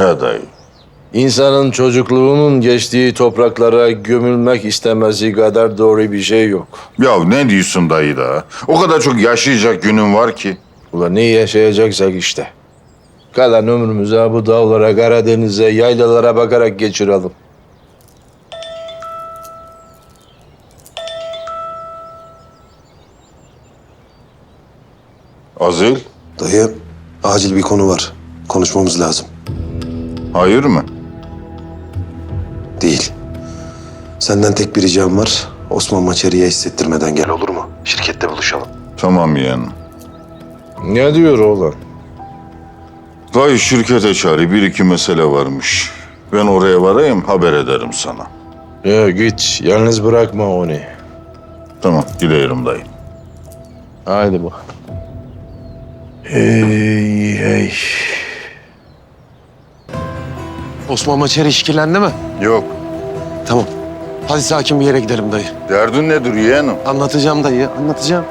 He dayı. İnsanın çocukluğunun geçtiği topraklara gömülmek istemesi kadar doğru bir şey yok. Ya ne diyorsun dayı da? O kadar çok yaşayacak günün var ki. Ulan ne yaşayacaksak işte. Kalan ömrümüzü bu dağlara, Karadeniz'e, yaylalara bakarak geçirelim. Azil, Dayı, acil bir konu var. Konuşmamız lazım. Hayır mı? Değil. Senden tek bir ricam var. Osman Maçeri'ye hissettirmeden gel olur mu? Şirkette buluşalım. Tamam yeğenim. Ne diyor oğlan? Dayı şirkete çağrı bir iki mesele varmış. Ben oraya varayım haber ederim sana. Ya git, yalnız bırakma onu. Tamam giderim dayı. Haydi bak. Hey hey. Osman Maçeri işkillendi mi? Yok. Tamam. Hadi sakin bir yere gidelim dayı. Derdin nedir yeğenim? Anlatacağım dayı, anlatacağım.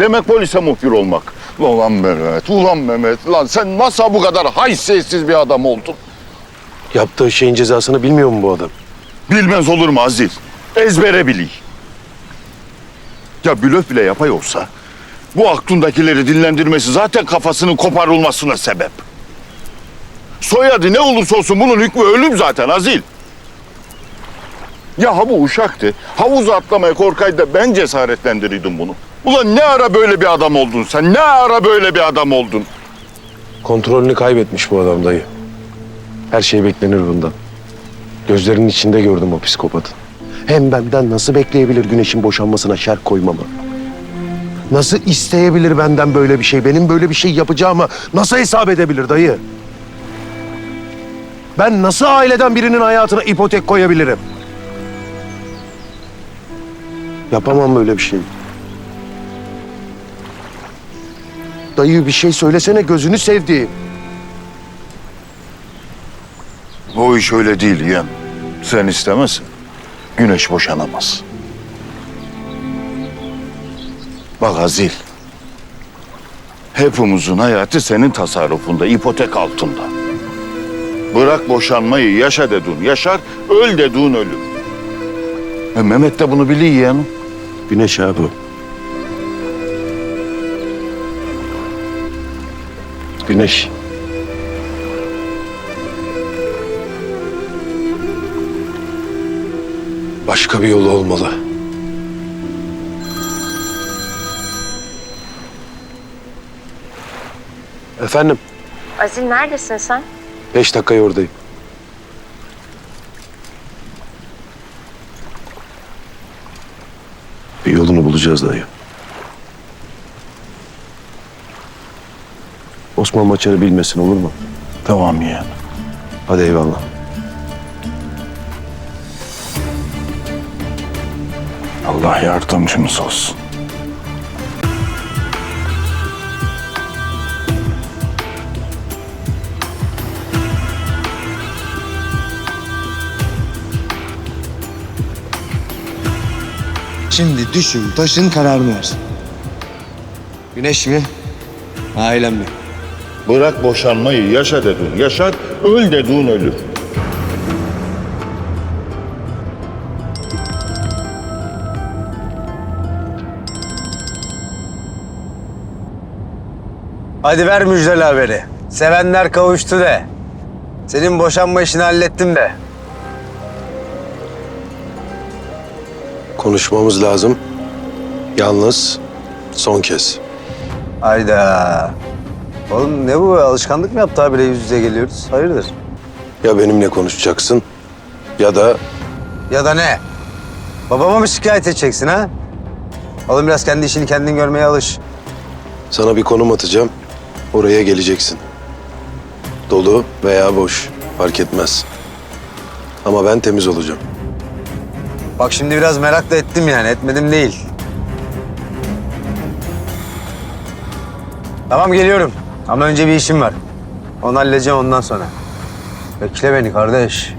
Demek polise muhbir olmak. Ulan Mehmet, ulan Mehmet. Lan sen nasıl bu kadar haysiyetsiz bir adam oldun? Yaptığı şeyin cezasını bilmiyor mu bu adam? Bilmez olur mu Aziz? Ezbere biliy. Ya blöf bile yapay olsa bu aklındakileri dinlendirmesi zaten kafasının koparılmasına sebep. Soyadı ne olursa olsun bunun hükmü ölüm zaten Azil. Ya ha bu uşaktı. Havuza atlamaya korkaydı da ben cesaretlendirirdim bunu. Ulan ne ara böyle bir adam oldun sen? Ne ara böyle bir adam oldun? Kontrolünü kaybetmiş bu adam dayı. Her şey beklenir bundan. Gözlerinin içinde gördüm o psikopatı. Hem benden nasıl bekleyebilir güneşin boşanmasına şer koymamı? Nasıl isteyebilir benden böyle bir şey? Benim böyle bir şey yapacağımı nasıl hesap edebilir dayı? Ben nasıl aileden birinin hayatına ipotek koyabilirim? Yapamam böyle bir şey. Dayı bir şey söylesene gözünü sevdiğim. O iş öyle değil yeğen. Sen istemezsin. Güneş boşanamaz. Bak Azil. Hepimizin hayatı senin tasarrufunda, ipotek altında. Bırak boşanmayı, yaşa dedun yaşar, öl dedun ölür. E Mehmet de bunu biliyor yeğenim. Güneş abi. Güneş. Başka bir yolu olmalı. Efendim, Azil neredesin sen? beş dakikaya oradayım. Bir yolunu bulacağız dayı. Osman Maçar'ı bilmesin olur mu? Tamam yeğen. Hadi eyvallah. Allah yardımcımız olsun. Şimdi düşün, taşın kararını versin. Güneş mi? Ailem mi? Bırak boşanmayı, yaşa dedun yaşar, öl dedun ölür. Hadi ver müjdeli haberi. Sevenler kavuştu de. Senin boşanma işini hallettim de. Konuşmamız lazım. Yalnız son kez. Hayda. Oğlum ne bu? Alışkanlık mı yaptı abiyle yüz yüze geliyoruz? Hayırdır? Ya benimle konuşacaksın ya da Ya da ne? Babama mı şikayet edeceksin ha? Oğlum biraz kendi işini kendin görmeye alış. sana bir konum atacağım. Oraya geleceksin. Dolu veya boş fark etmez. Ama ben temiz olacağım. Bak şimdi biraz merak da ettim yani. Etmedim değil. Tamam geliyorum. Ama önce bir işim var. Onu halledeceğim ondan sonra. Bekle beni kardeş.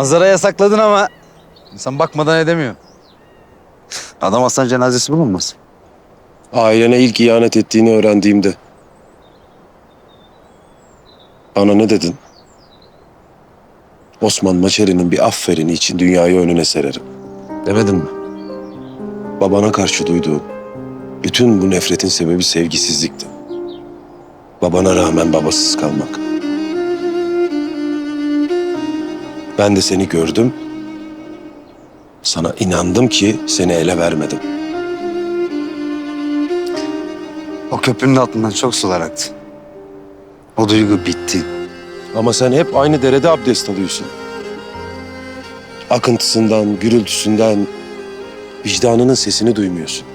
Manzara yasakladın ama insan bakmadan edemiyor. Adam Hasan cenazesi bulunmaz. Ailene ilk ihanet ettiğini öğrendiğimde. Bana ne dedin? Osman Maçeri'nin bir afferini için dünyayı önüne sererim. Demedin mi? Babana karşı duyduğun bütün bu nefretin sebebi sevgisizlikti. Babana rağmen babasız kalmak. Ben de seni gördüm. Sana inandım ki seni ele vermedim. O köprünün altından çok sular aktı. O duygu bitti. Ama sen hep aynı derede abdest alıyorsun. Akıntısından, gürültüsünden, vicdanının sesini duymuyorsun.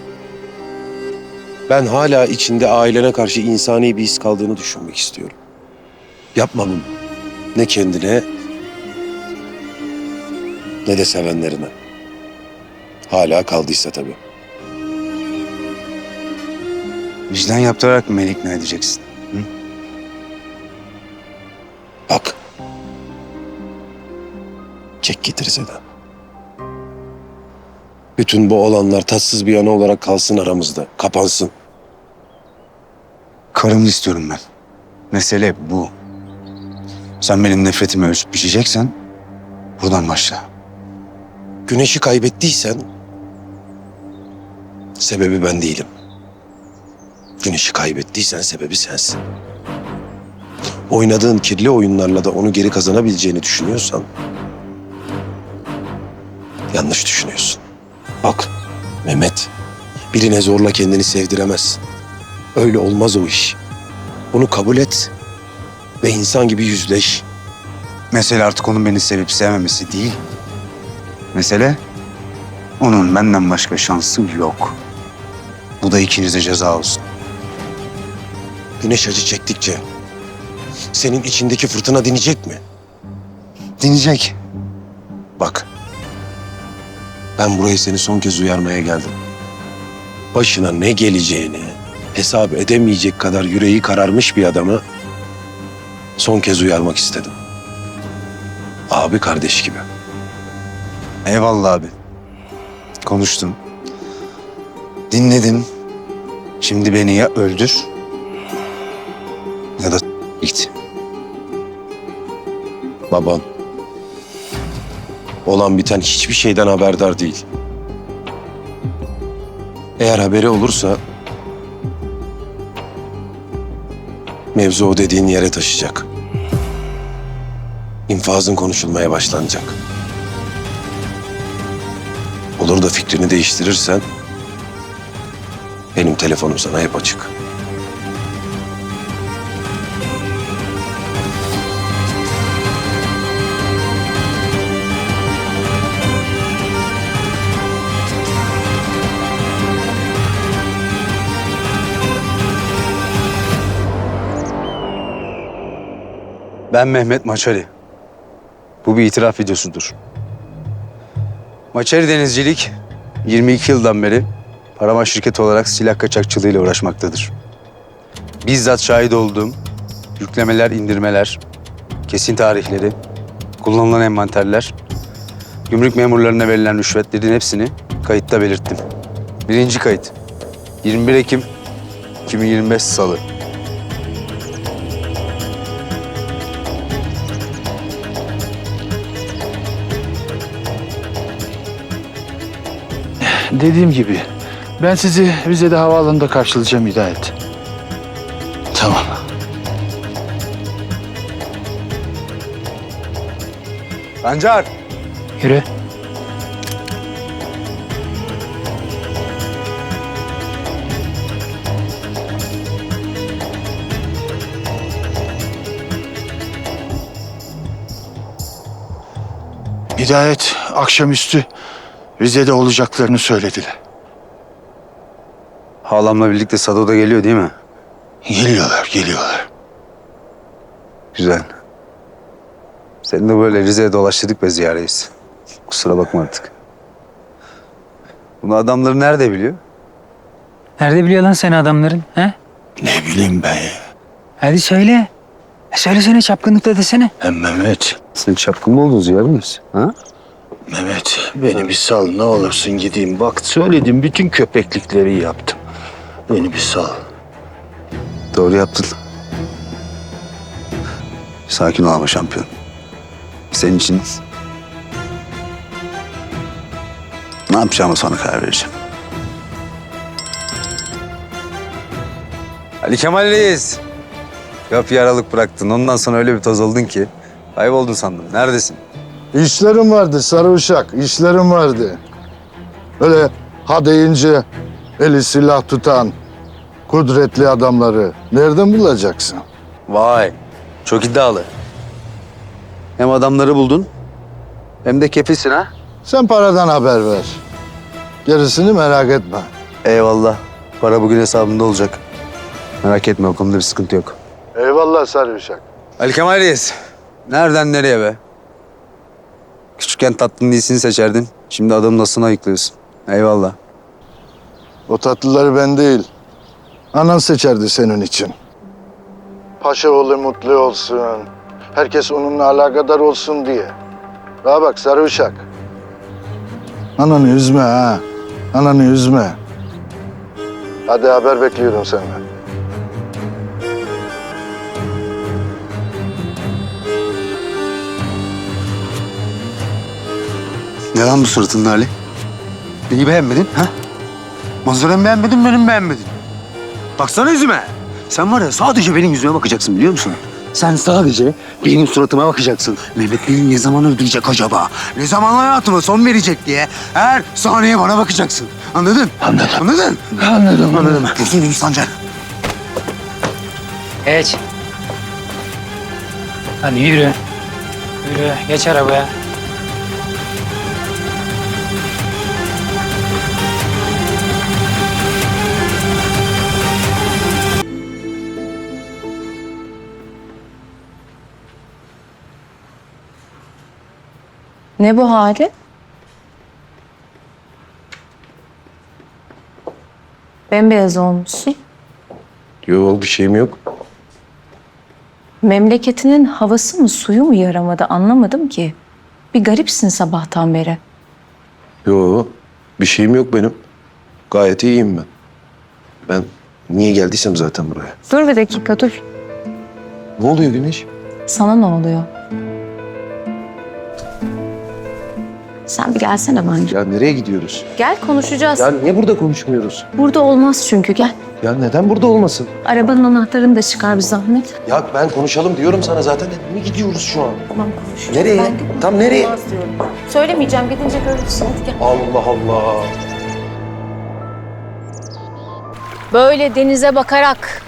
Ben hala içinde ailene karşı insani bir his kaldığını düşünmek istiyorum. Yapma bunu. Ne kendine ne de sevenlerine. Hala kaldıysa tabii. Vicdan yaptırarak mı beni ikna edeceksin? Bak. Çek getir Sedan. Bütün bu olanlar tatsız bir anı olarak kalsın aramızda. Kapansın. Karımı istiyorum ben. Mesele bu. Sen benim nefretimi ölçüp biçeceksen buradan başla. Güneşi kaybettiysen sebebi ben değilim. Güneşi kaybettiysen sebebi sensin. Oynadığın kirli oyunlarla da onu geri kazanabileceğini düşünüyorsan yanlış düşünüyorsun. Bak Mehmet birine zorla kendini sevdiremezsin. Öyle olmaz o iş. Bunu kabul et ve insan gibi yüzleş. Mesele artık onun beni sevip sevmemesi değil. Mesele onun benden başka şansı yok. Bu da ikinize ceza olsun. Güneş acı çektikçe senin içindeki fırtına dinecek mi? Dinleyecek. Bak. Ben buraya seni son kez uyarmaya geldim. Başına ne geleceğini hesap edemeyecek kadar yüreği kararmış bir adamı son kez uyarmak istedim. Abi kardeş gibi. Eyvallah abi. Konuştum. Dinledim. Şimdi beni ya öldür ya da git. Baban. Olan biten hiçbir şeyden haberdar değil. Eğer haberi olursa mevzu o dediğin yere taşıyacak. İnfazın konuşulmaya başlanacak. Olur da fikrini değiştirirsen benim telefonum sana hep açık. Ben Mehmet Maçari. Bu bir itiraf videosudur. Maçari Denizcilik 22 yıldan beri Paraman şirketi olarak silah kaçakçılığıyla uğraşmaktadır. Bizzat şahit olduğum yüklemeler, indirmeler, kesin tarihleri, kullanılan envanterler, gümrük memurlarına verilen rüşvetlerin hepsini kayıtta belirttim. Birinci kayıt 21 Ekim 2025 Salı. dediğim gibi ben sizi Rize'de havaalanında karşılayacağım Hidayet. Tamam. Sancar. Yürü. Hidayet akşamüstü Rize'de olacaklarını söylediler. Halamla birlikte Sado da geliyor değil mi? Geliyorlar, geliyorlar. Güzel. Seni de böyle Rize'ye dolaştırdık be ziyareyiz. Kusura bakma artık. Bunu adamları nerede biliyor? Nerede biliyor lan seni adamların? He? Ne bileyim ben ya. Hadi söyle. E söylesene çapkınlıkla desene. Hem Mehmet, Sen çapkın mı oldun ziyaret misin? Ha? Mehmet beni bir sal ne olursun gideyim. Bak söyledim bütün köpeklikleri yaptım. Beni bir sal. Doğru yaptın. Sakin ol ama şampiyon. Senin için ne yapacağımı sonra karar vereceğim. Ali Kemal Reis. Kapıyı aralık bıraktın. Ondan sonra öyle bir toz oldun ki. Kayboldun sandım. Neredesin? İşlerim vardı sarı uşak, işlerim vardı. Öyle ha deyince eli silah tutan kudretli adamları nereden bulacaksın? Vay. Çok iddialı. Hem adamları buldun hem de kefilsin ha. Sen paradan haber ver. Gerisini merak etme. Eyvallah. Para bugün hesabımda olacak. Merak etme o konuda bir sıkıntı yok. Eyvallah sarı uşak. Ali Kemal Reis. Nereden nereye be? Küçükken tatlının iyisini seçerdin. Şimdi adamın nasıl ayıklıyorsun. Eyvallah. O tatlıları ben değil. Anan seçerdi senin için. Paşa oğlu mutlu olsun. Herkes onunla alakadar olsun diye. Daha bak sarı uşak. Ananı üzme ha. Ananı üzme. Hadi haber bekliyorum senden. Ne lan bu suratın Ali? Neyi beğenmedin ha? Manzaramı beğenmedin, benim beğenmedin. Baksana yüzüme. Sen var ya sadece benim yüzüme bakacaksın biliyor musun? Sen sadece benim suratıma bakacaksın. Mehmet beni ne zaman öldürecek acaba? Ne zaman hayatıma son verecek diye her saniye bana bakacaksın. Anladın? Anladım. Anladın? Anladım. Anladım. Yunus Sancar. Geç. Hadi yürü. Yürü. Geç arabaya. Ne bu hali? Bembeyaz olmuşsun. Yok bir şeyim yok. Memleketinin havası mı suyu mu yaramadı anlamadım ki. Bir garipsin sabahtan beri. Yok bir şeyim yok benim. Gayet iyiyim ben. Ben niye geldiysem zaten buraya. Dur bir dakika dur. Ne oluyor Güneş? Sana ne oluyor? Sen bir gelsene bence. Ya nereye gidiyoruz? Gel konuşacağız. Ya niye burada konuşmuyoruz? Burada olmaz çünkü gel. Ya neden burada olmasın? Arabanın anahtarını da çıkar bir zahmet. Ya ben konuşalım diyorum sana zaten. Ne gidiyoruz şu an? Tamam konuşuruz. Nereye? Ben Tam nereye? olmaz diyorum. Söylemeyeceğim gidince görürsün hadi gel. Allah Allah. Böyle denize bakarak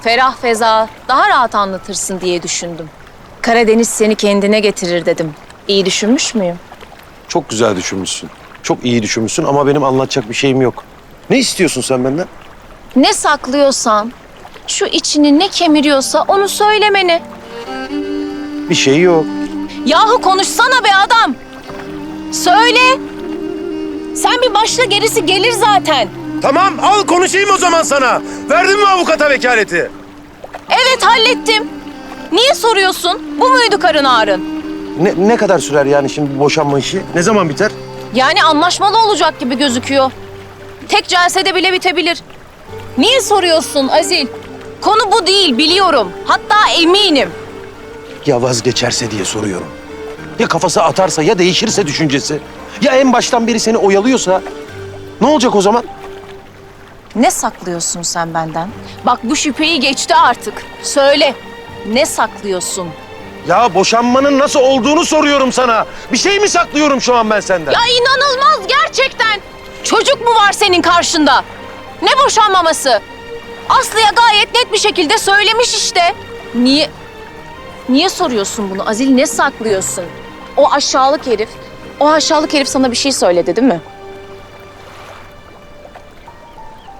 ferah feza daha rahat anlatırsın diye düşündüm. Karadeniz seni kendine getirir dedim. İyi düşünmüş müyüm? Çok güzel düşünmüşsün. Çok iyi düşünmüşsün ama benim anlatacak bir şeyim yok. Ne istiyorsun sen benden? Ne saklıyorsan, şu içini ne kemiriyorsa onu söylemeni. Bir şey yok. Yahu konuşsana be adam. Söyle. Sen bir başla gerisi gelir zaten. Tamam al konuşayım o zaman sana. Verdin mi avukata vekaleti? Evet hallettim. Niye soruyorsun? Bu muydu karın ağrın? Ne, ne kadar sürer yani şimdi bu boşanma işi? Ne zaman biter? Yani anlaşmalı olacak gibi gözüküyor. Tek celsede bile bitebilir. Niye soruyorsun Azil? Konu bu değil biliyorum. Hatta eminim. Ya vazgeçerse diye soruyorum. Ya kafası atarsa ya değişirse düşüncesi. Ya en baştan beri seni oyalıyorsa ne olacak o zaman? Ne saklıyorsun sen benden? Bak bu şüpheyi geçti artık. Söyle. Ne saklıyorsun? Ya boşanmanın nasıl olduğunu soruyorum sana. Bir şey mi saklıyorum şu an ben senden? Ya inanılmaz gerçekten. Çocuk mu var senin karşında? Ne boşanmaması? Aslı'ya gayet net bir şekilde söylemiş işte. Niye? Niye soruyorsun bunu? Azil ne saklıyorsun? O aşağılık herif O aşağılık herif sana bir şey söyledi değil mi?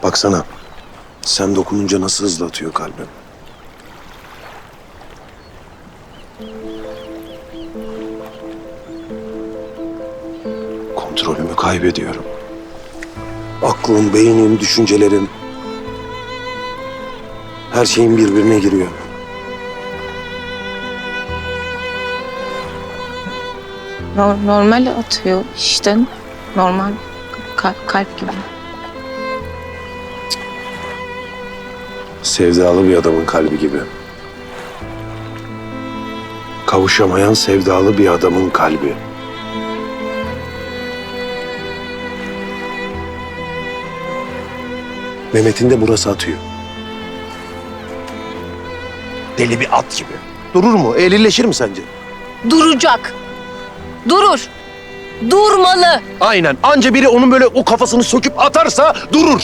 Baksana. Sen dokununca nasıl hızlı atıyor kalbim. Kontrolümü kaybediyorum. Aklım, beynim, düşüncelerim. Her şeyin birbirine giriyor. No- normal atıyor işte. Normal kalp, kalp gibi. Sevdalı bir adamın kalbi gibi. Kavuşamayan sevdalı bir adamın kalbi. Mehmet'in de burası atıyor. Deli bir at gibi. Durur mu? Ehlileşir mi sence? Duracak. Durur. Durmalı. Aynen. Anca biri onun böyle o kafasını söküp atarsa durur.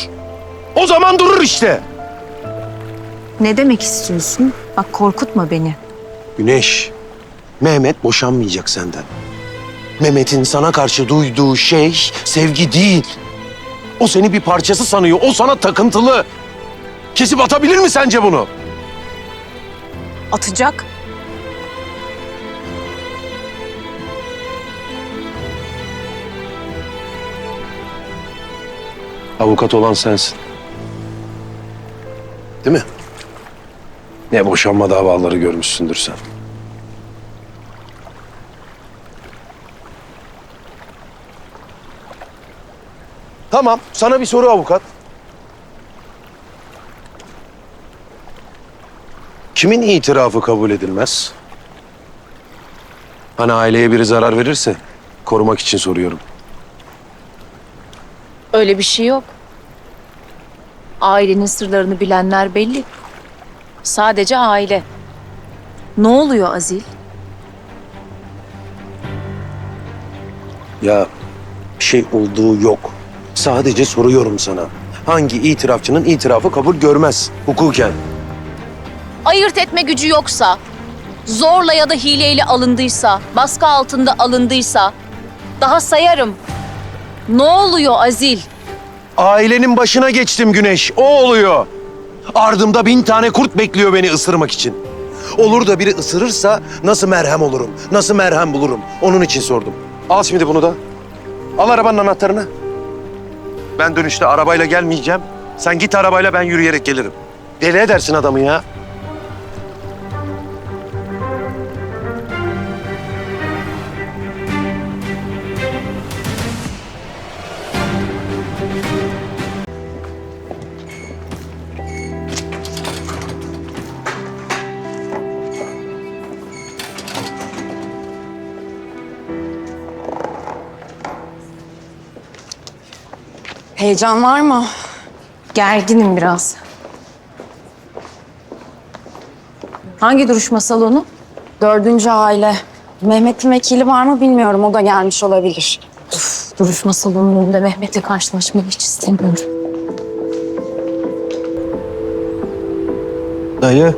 O zaman durur işte. Ne demek istiyorsun? Bak korkutma beni. Güneş, Mehmet boşanmayacak senden. Mehmet'in sana karşı duyduğu şey sevgi değil. O seni bir parçası sanıyor. O sana takıntılı. Kesip atabilir mi sence bunu? Atacak. Avukat olan sensin. Değil mi? Ne boşanma davaları görmüşsündür sen. Tamam, sana bir soru avukat. Kimin itirafı kabul edilmez? Hani aileye biri zarar verirse korumak için soruyorum. Öyle bir şey yok. Ailenin sırlarını bilenler belli. Sadece aile. Ne oluyor Azil? Ya bir şey olduğu yok. Sadece soruyorum sana. Hangi itirafçının itirafı kabul görmez hukuken? Ayırt etme gücü yoksa, zorla ya da hileyle alındıysa, baskı altında alındıysa, daha sayarım. Ne oluyor Azil? Ailenin başına geçtim Güneş. O oluyor. Ardımda bin tane kurt bekliyor beni ısırmak için. Olur da biri ısırırsa nasıl merhem olurum? Nasıl merhem bulurum? Onun için sordum. Al şimdi bunu da. Al arabanın anahtarını. Ben dönüşte arabayla gelmeyeceğim. Sen git arabayla ben yürüyerek gelirim. Deli edersin adamı ya. Heyecan var mı? Gerginim biraz. Hangi duruşma salonu? Dördüncü aile. Mehmet'in vekili var mı bilmiyorum. O da gelmiş olabilir. Duruşma salonunun önünde Mehmet'le karşılaşmayı hiç istemiyorum. Dayı,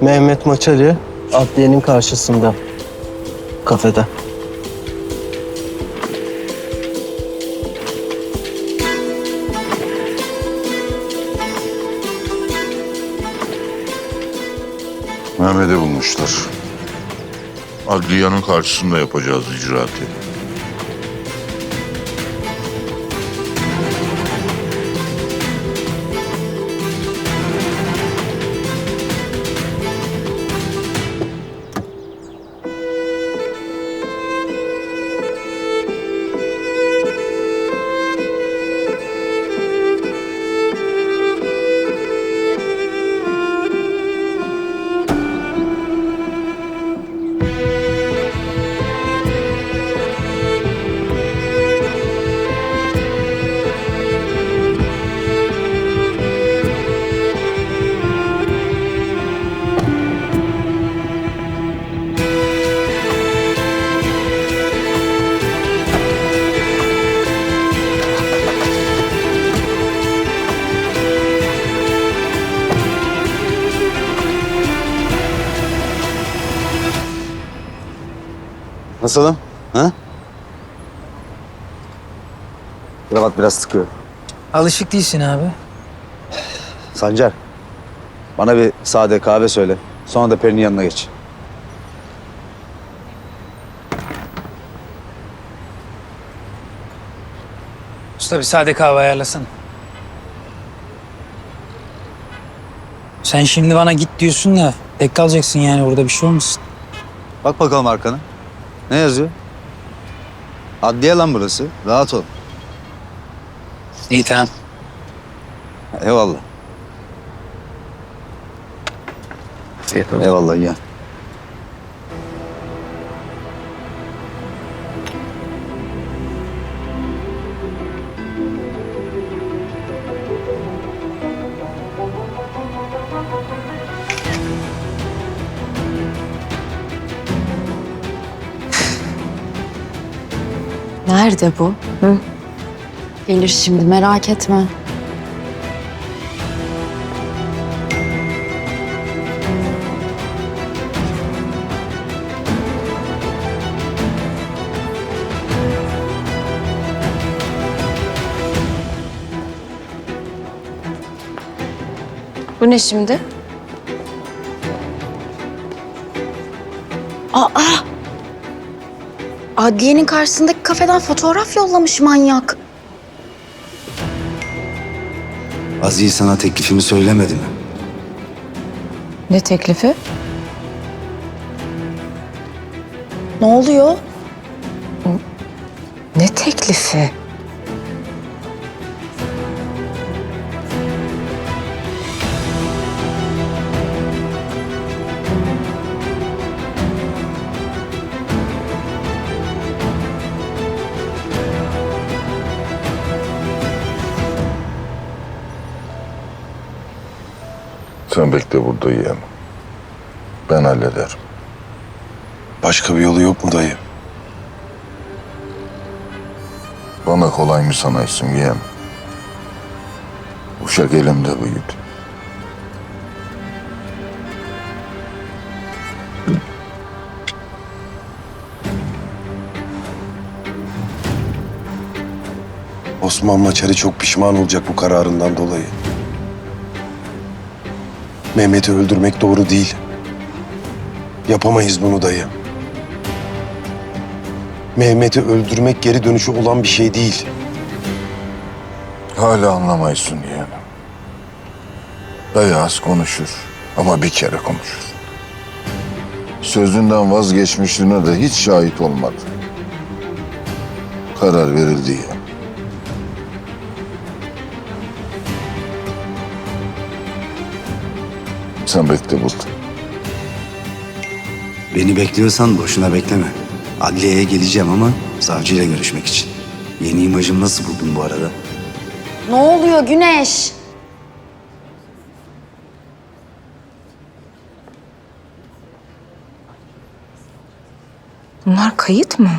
Mehmet Maçali adliyenin karşısında. Kafede. Mehmet'i bulmuşlar. Adliyanın karşısında yapacağız icraatı. Nasılım? Ha? Kravat biraz sıkıyor. Alışık değilsin abi. Sancar. Bana bir sade kahve söyle. Sonra da Peri'nin yanına geç. Usta bir sade kahve ayarlasana. Sen şimdi bana git diyorsun da tek kalacaksın yani burada bir şey olmasın. Bak bakalım arkana. Ne yazıyor? Adliye lan burası. Rahat ol. İyi tamam. Eyvallah. Eyvallah ya. Nerede bu? Hı? Gelir şimdi merak etme. Bu ne şimdi? Aa! Adliyenin karşısındaki kafeden fotoğraf yollamış manyak. Aziz sana teklifimi söylemedi mi? Ne teklifi? Ne oluyor? Bekle burada yeğen. Ben hallederim. Başka bir yolu yok mu dayı? Bana kolay mı sanaysın yeğen? Uşak elimde büyüdü. Osman Maçarı çok pişman olacak bu kararından dolayı. Mehmet'i öldürmek doğru değil. Yapamayız bunu dayı. Mehmet'i öldürmek geri dönüşü olan bir şey değil. Hala anlamayısın yeğenim. Dayı az konuşur ama bir kere konuşur. Sözünden vazgeçmişliğine de hiç şahit olmadı. Karar verildi ya. Sen bekle burada. Beni bekliyorsan boşuna bekleme. Adliyeye geleceğim ama savcıyla görüşmek için. Yeni imajımı nasıl buldun bu arada? Ne oluyor Güneş? Bunlar kayıt mı?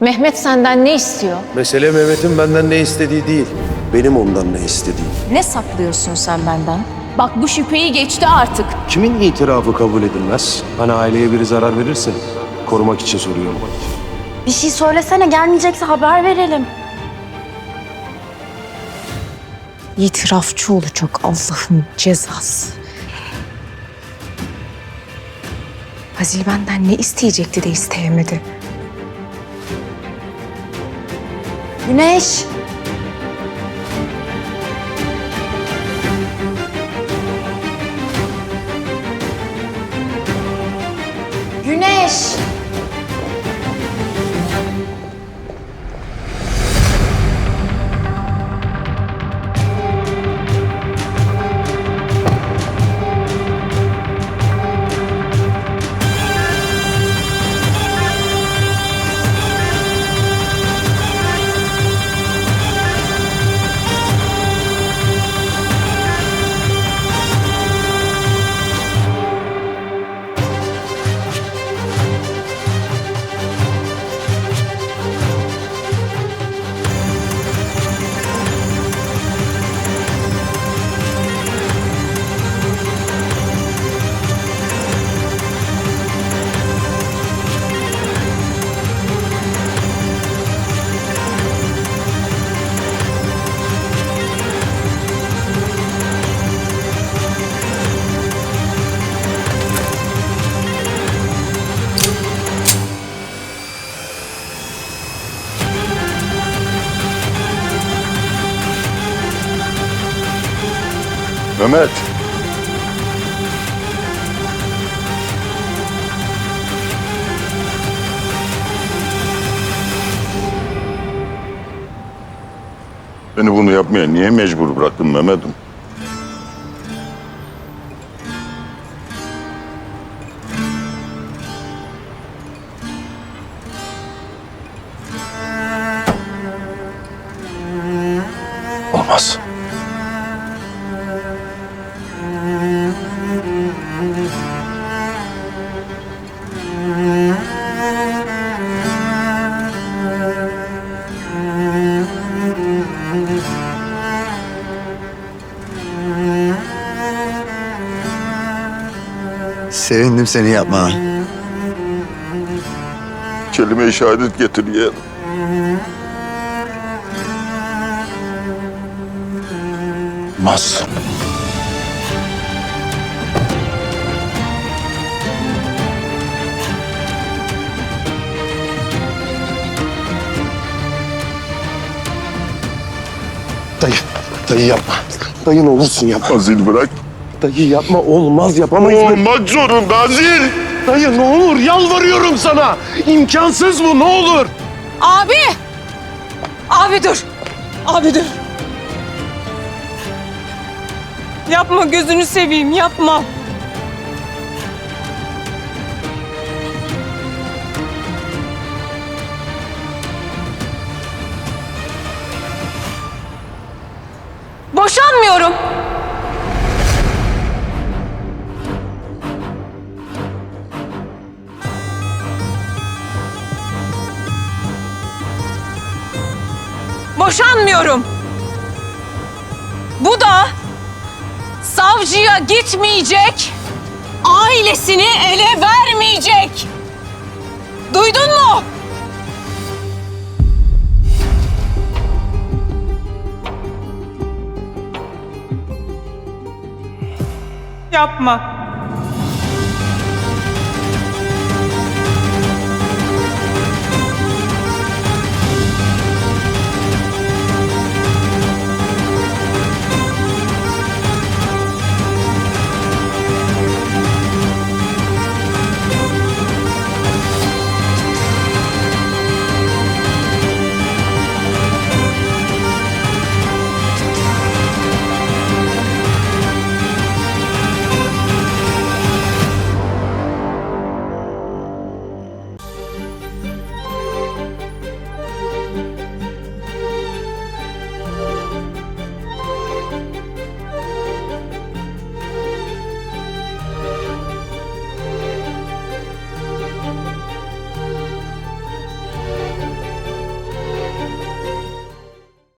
Mehmet senden ne istiyor? Mesele Mehmet'in benden ne istediği değil. Benim ondan ne istediğim. Ne saklıyorsun sen benden? Bak bu şüpheyi geçti artık. Kimin itirafı kabul edilmez? Hani aileye biri zarar verirse korumak için soruyorum. Bir şey söylesene gelmeyecekse haber verelim. İtirafçı olacak Allah'ın cezası. Hazil benden ne isteyecekti de isteyemedi. Güneş. Mehmet. Beni bunu yapmaya niye mecbur bıraktın Mehmet'im? Sevindim seni yapmana. Kelime-i şehadet getir yeğenim. Olmaz. Dayı, dayı yapma. Dayı ne olursun yapma. Azil bırak. Dayı yapma olmaz yapamayız. Olmak zorunda Azil. Dayı ne olur yalvarıyorum sana. İmkansız bu ne olur. Abi! Abi dur! Abi dur! Yapma gözünü seveyim yapma. Boşanmıyorum. Bu da savcıya gitmeyecek, ailesini ele vermeyecek. Duydun mu? Yapma.